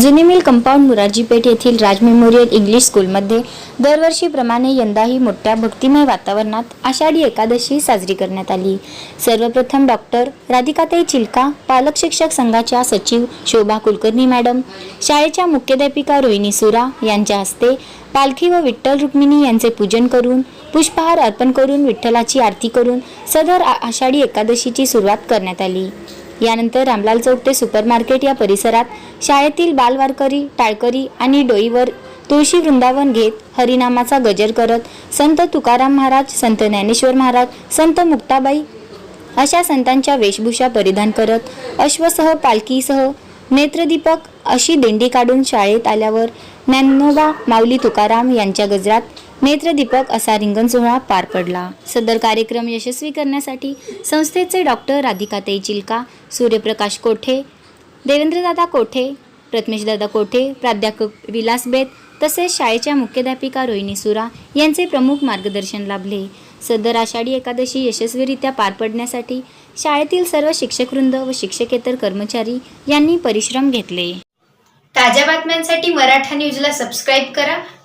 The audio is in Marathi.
जुनी मिल कंपाऊंड मुराजी पेठ येथील राज मेमोरियल इंग्लिश स्कूलमध्ये दरवर्षीप्रमाणे यंदाही मोठ्या भक्तिमय वातावरणात आषाढी एकादशी साजरी करण्यात आली. सर्वप्रथम डॉक्टर राधिकाताई चिलका पालक शिक्षक संघाच्या सचिव शोभा कुलकर्णी मॅडम शाळेच्या मुख्याध्यापिका रोहिणी सुरा यांच्या हस्ते पालखी व विठ्ठल रुक्मिणी यांचे पूजन करून पुष्पहार अर्पण करून विठ्ठलाची आरती करून सदर आषाढी एकादशीची सुरुवात करण्यात आली. यानंतर रामलाल चौक ते सुपर मार्केट या परिसरात शाळेतील बालवारकरी टाळकरी आणि डोईवर तुळशी वृंदावन घेत हरिनामाचा गजर करत संत तुकाराम महाराज संत ज्ञानेश्वर महाराज संत मुक्ताबाई अशा संतांच्या वेशभूषा परिधान करत अश्वसह पालखीसह नेत्रदीपक अशी दिंडी काढून शाळेत आल्यावर ज्ञानोबा माऊली तुकाराम यांच्या गजरात नेत्रदीपक असा रिंगण सोहळा पार पडला. सदर कार्यक्रम यशस्वी करण्यासाठी संस्थेचे डॉक्टर राधिकाताई चिलका सूर्यप्रकाश कोठे देवेंद्रदादा कोठे प्रथमेशदादा कोठे प्राध्यापक विलास बेत तसेच शाळेच्या मुख्याध्यापिका रोहिणी सुरा यांचे प्रमुख मार्गदर्शन लाभले. सदर आषाढी एकादशी यशस्वीरित्या पार पडण्यासाठी शाळेतील सर्व शिक्षकवृंद व शिक्षकेतर कर्मचारी यांनी परिश्रम घेतले. ताज्या बातम्यांसाठी मराठा न्यूजला सबस्क्राईब करा.